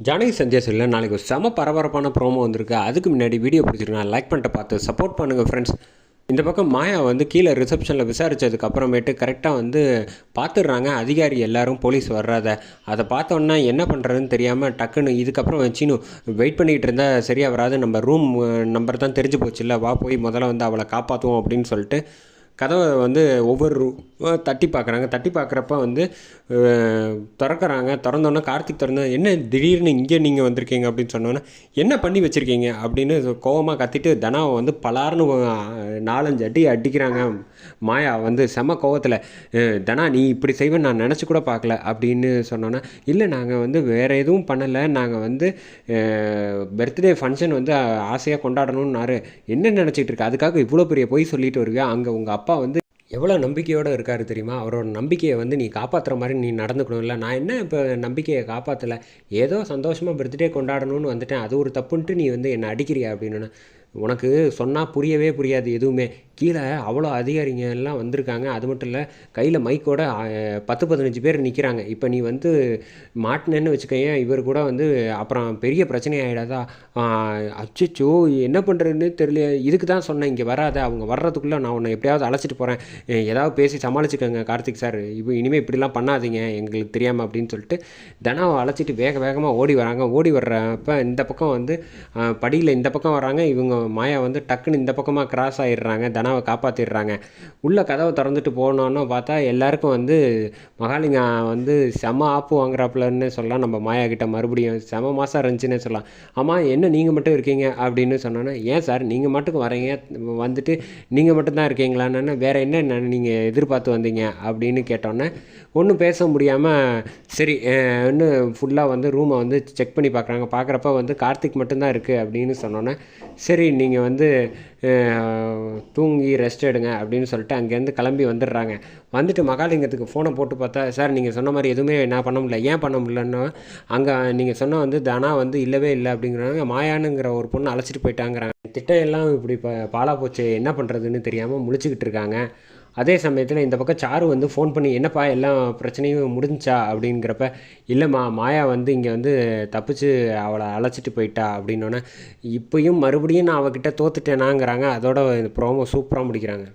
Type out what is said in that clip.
ஜானகி சந்தியாசில் நாளைக்கு செம பரபரப்பான ப்ரோமோ வந்திருக்கு. அதுக்கு முன்னாடி வீடியோ பிடிச்சிருக்கேன் லைக் பண்ணிட்டு பார்த்து சப்போர்ட் பண்ணுங்கள் ஃப்ரெண்ட்ஸ் இந்த பக்கம் மாயா வந்து கீழே ரிசப்ஷனில் விசாரித்ததுக்கு அப்புறமேட்டு கரெக்டாக வந்து பார்த்துடுறாங்க. அதிகாரி எல்லாரும் போலீஸ் வர்றத. அதை பார்த்தோன்னா என்ன பண்ணுறதுன்னு தெரியாமல் டக்குன்னு இதுக்கப்புறம் வச்சின்னு வெயிட் பண்ணிகிட்டு இருந்தால் சரியாக வராது நம்ம ரூம் நம்பர் தான் தெரிஞ்சு போச்சுல்ல வா போய் முதல்ல வந்து அவளை காப்பாற்றுவோம் அப்படின்னு சொல்லிட்டு கதவை வந்து ஒவ்வொரு தட்டி பார்க்குறாங்க. தட்டி பார்க்குறப்ப வந்து திறக்கிறாங்க. திறந்தோன்னே கார்த்திக் திறந்த என்ன திடீர்னு இங்கே நீங்கள் வந்திருக்கீங்க? அப்படின்னு சொன்னோன்னே என்ன பண்ணி வச்சுருக்கீங்க? அப்படின்னு கோவமாக கத்திட்டு தனாவை வந்து பலார்னு நாலஞ்சு அடி அடிக்கிறாங்க. மாயா வந்து செம கோவத்தில் தனா நீ இப்படி செய்வேன் நான் நினச்சி கூட பார்க்கல. அப்படின்னு சொன்னோன்னே இல்லை நாங்கள் வந்து வேறு எதுவும் பண்ணலை. நாங்கள் வந்து பர்த்டே ஃபங்க்ஷன் வந்து ஆசையாக கொண்டாடணும்னாரு. என்ன நினச்சிட்டு இருக்கு? அதுக்காக இவ்வளோ பெரிய பொய் சொல்லிட்டு வருவியா? அங்கே உங்கள் அப்பா வந்து எவ்வளோ நம்பிக்கையோடு இருக்காரு தெரியுமா? அவரோட நம்பிக்கையை வந்து நீ காப்பாற்றுற மாதிரி நீ நடந்துக்கணும். இல்லை நான் என்ன இப்போ நம்பிக்கையை காப்பாற்றலை ஏதோ சந்தோஷமாக பர்த்டே கொண்டாடணும்னு வந்துட்டேன். அது ஒரு தப்புன்ட்டு நீ வந்து என்னை அடிக்கிறியா அப்படின்னு உனக்கு சொன்னால் புரியவே புரியாது எதுவுமே. கீழே அவ்வளோ அதிகாரிங்க எல்லாம் வந்திருக்காங்க. அது மட்டும் இல்லை கையில் மைக்கோட பத்து பதினஞ்சு பேர் நிற்கிறாங்க இப்போ நீ வந்து மாட்டினேன்னு வச்சுக்கோயேன் இவர் கூட வந்து அப்புறம் பெரிய பிரச்சனை ஆகிடாதா அச்சோ என்ன பண்ணுறதுன்னு தெரியல இதுக்கு தான் சொன்னேன் இங்கே வராத. அவங்க வர்றதுக்குள்ளே நான் உன்னை எப்படியாவது அழைச்சிட்டு போகிறேன் ஏதாவது பேசி சமாளிச்சுக்கோங்க கார்த்திக் சார். இப்போ இனிமேல் இப்படிலாம் பண்ணாதீங்க எங்களுக்கு தெரியாமல் அப்படின்னு சொல்லிட்டு தனாவை அழைச்சிட்டு வேக வேகமாக ஓடி வராங்க. ஓடி வர்றப்ப இந்த பக்கம் வந்து படியில் இந்த பக்கம் வராங்க இவங்க மாயா வந்து டக்குன்னு இந்த பக்கமாக கிராஸ் ஆகிடுறாங்க தனாவை காப்பாற்றிடுறாங்க உள்ளே கதவை திறந்துட்டு போனோன்னு பார்த்தா எல்லாருக்கும் வந்து மகாலிங்கா வந்து செம ஆப்பு வாங்குறாப்புலன்னு சொல்லலாம். நம்ம மாயா கிட்ட மறுபடியும் செம மாதம் இருந்துச்சுன்னே சொல்லலாம். ஆமாம் என்ன நீங்கள் மட்டும் இருக்கீங்க? அப்படின்னு சொன்னோன்னே ஏன் சார்? நீங்கள் மட்டும் வரீங்க. வந்துட்டு நீங்கள் மட்டும்தான் இருக்கீங்களான்னு வேறு என்ன நீங்கள் எதிர்பார்த்து வந்தீங்க? அப்படின்னு கேட்டோன்னே ஒன்றும் பேச முடியாமல் சரி இன்னும் ஃபுல்லாக வந்து ரூமை வந்து செக் பண்ணி பார்க்குறாங்க. பார்க்குறப்ப வந்து கார்த்திக் மட்டும்தான் இருக்குது அப்படின்னு சொன்னோன்னே சரி நீங்கள் வந்து தூங்கி ரெஸ்ட் எடுங்க அப்படின்னு சொல்லிட்டு அங்கேருந்து கிளம்பி வந்துடுறாங்க. வந்துட்டு மகாலிங்கத்துக்கு ஃபோனை போட்டு பார்த்தா சார் நீங்கள் சொன்ன மாதிரி எதுவுமே நான் பண்ண முடியல. ஏன் பண்ண முடியலன்னா அங்கே நீங்கள் சொன்ன வந்து தனா வந்து இல்லவே இல்லை அப்படிங்கிறாங்க. மாயானுங்கிற ஒரு பொண்ணு அழைச்சிட்டு போயிட்டாங்கிறாங்க. திட்டம் எல்லாம் இப்படி ப பாலா போச்சு. என்ன பண்ணுறதுன்னு தெரியாமல் முழிச்சுக்கிட்டு இருக்காங்க. அதே சமயத்தில் இந்த பக்கம் சாரு வந்து ஃபோன் பண்ணி என்னப்பா எல்லா பிரச்சனையும் முடிஞ்சா அப்படிங்கிறப்ப இல்லைம்மா மாயா வந்து இங்கே வந்து தப்பிச்சு அவளை அழைச்சிட்டு போயிட்டா. அப்படின்னோடனே இப்பயும் மறுபடியும் நான் அவகிட்ட தோத்துட்டேனாங்கிறாங்க. அதோட ப்ரோமோ சூப்பராக முடிக்கிறாங்க.